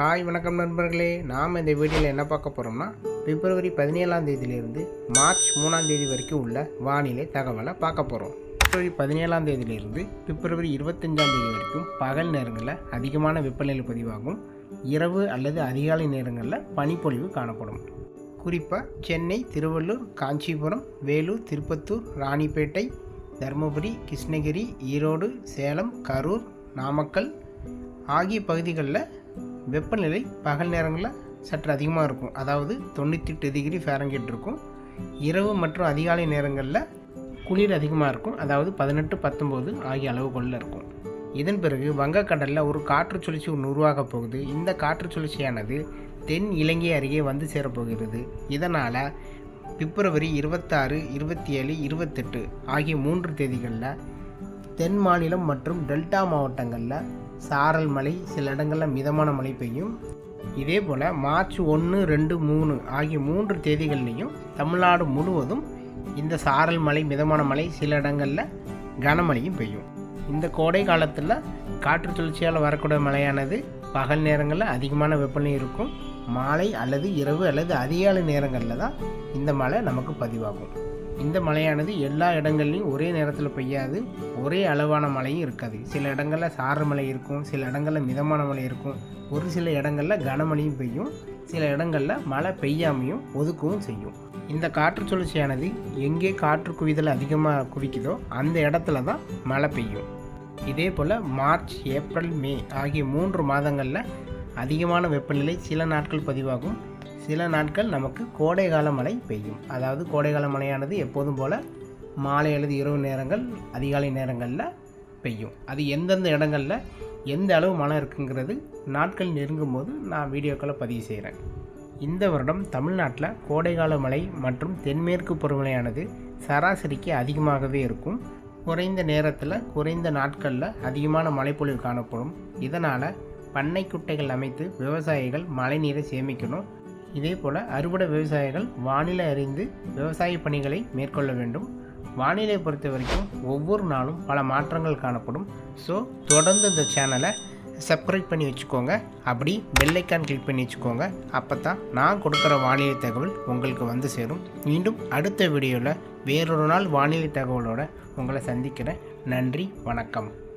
Hi வணக்கம் நண்பர்களே. நாம் இந்த வீடியோவில் என்ன பார்க்க போகிறோம்னா பிப்ரவரி பதினேழாம் தேதியிலிருந்து மார்ச் மூணாம் தேதி வரைக்கும் உள்ள வானிலை தகவலை பார்க்க போகிறோம் பிப்ரவரி பதினேழாம் தேதியிலிருந்து பிப்ரவரி இருபத்தஞ்சாம் தேதி வரைக்கும் பகல் நேரங்களில் அதிகமான வெப்பநிலை பதிவாகும். இரவு அல்லது அதிகாலை நேரங்களில் பனிப்பொழிவு காணப்படும். குறிப்பாக சென்னை திருவள்ளூர் காஞ்சிபுரம் வேலூர் திருப்பத்தூர் ராணிப்பேட்டை தருமபுரி கிருஷ்ணகிரி ஈரோடு சேலம் கரூர் நாமக்கல் ஆகிய பகுதிகளில் வெப்பநிலை பகல் நேரங்களில் சற்று அதிகமாக இருக்கும். அதாவது தொண்ணூற்றி டிகிரி ஃபேரங்கேட் இருக்கும். இரவு மற்றும் அதிகாலை நேரங்களில் குளிர் அதிகமாக இருக்கும். அதாவது பதினெட்டு பத்தொம்போது ஆகிய அளவுகளில் இருக்கும். இதன் பிறகு வங்கக்கடலில் ஒரு காற்று சுழற்சி ஒன்று உருவாகப் போகுது. இந்த காற்று சுழற்சியானது தென் இலங்கை அருகே வந்து சேரப்போகிறது இதனால் பிப்ரவரி இருபத்தாறு இருபத்தி ஏழு இருபத்தெட்டு ஆகிய மூன்று தேதிகளில் தென் மாநிலம் மற்றும் டெல்டா மாவட்டங்களில் சாரல் மழை சில இடங்களில் மிதமான மழை பெய்யும். இதே போல் மார்ச் ஒன்று ரெண்டு மூணு ஆகிய மூன்று தேதிகள்லையும் தமிழ்நாடு முழுவதும் இந்த சாரல் மழை மிதமான மழை சில இடங்களில் கனமழையும் பெய்யும். இந்த கோடை காலத்தில் காற்று சுழற்சியால் வரக்கூடிய மழையானது பகல் நேரங்களில் அதிகமான வெப்பநிலை இருக்கும். மாலை அல்லது இரவு அல்லது அதிகாலை நேரங்களில் தான் இந்த மழை நமக்கு பதிவாகும். இந்த மழையானது எல்லா இடங்கள்லையும் ஒரே நேரத்தில் பெய்யாது ஒரே அளவான மழையும் இருக்காது. சில இடங்களில் சாரல் மழை இருக்கும் சில இடங்களில் மிதமான மழை இருக்கும். ஒரு சில இடங்களில் கனமழையும் பெய்யும் சில இடங்களில் மழை பெய்யாமையும் ஒதுக்கவும் செய்யும். இந்த காற்று சுழற்சியானது எங்கே காற்று குவிதல் அதிகமாக குவிக்குதோ அந்த இடத்துல தான் மழை பெய்யும். இதே போல் மார்ச் ஏப்ரல் மே ஆகிய மூன்று மாதங்களில் அதிகமான வெப்பநிலை சில நாட்கள் பதிவாகும். சில நாட்கள் நமக்கு கோடைகால மழை பெய்யும். அதாவது கோடைகால மழையானது எப்போதும் போல் மாலை அல்லது இரவு நேரங்கள் அதிகாலை நேரங்களில் பெய்யும். அது எந்தெந்த இடங்களில் எந்த அளவு மழை இருக்குங்கிறது நாட்கள் நெருங்கும் போது நான் வீடியோக்களை பதிவு செய்கிறேன் இந்த வருடம் தமிழ்நாட்டில் கோடைகால மழை மற்றும் தென்மேற்கு பருவமழையானது சராசரிக்கு அதிகமாகவே இருக்கும். குறைந்த நேரத்தில் குறைந்த நாட்களில் அதிகமான மழைப்பொழிவு காணப்படும். இதனால் பண்ணை குட்டைகள் அமைத்து விவசாயிகள் மழைநீரை சேமிக்கணும். இதே போல் அறுவடை விவசாயிகள் வானிலை அறிந்து விவசாய பணிகளை மேற்கொள்ள வேண்டும். வானிலை பொறுத்த வரைக்கும் ஒவ்வொரு நாளும் பல மாற்றங்கள் காணப்படும். ஸோ தொடர்ந்து இந்த சேனலை சப்ஸ்கிரைப் பண்ணி வச்சுக்கோங்க. அப்படி பெல்லைக்கான் கிளிக் பண்ணி வச்சுக்கோங்க. அப்போ தான் நான் கொடுக்குற வானிலை தகவல் உங்களுக்கு வந்து சேரும். மீண்டும் அடுத்த வீடியோவில் வேறொரு நாள் வானிலை தகவலோடு உங்களை சந்திக்கிறேன். நன்றி வணக்கம்.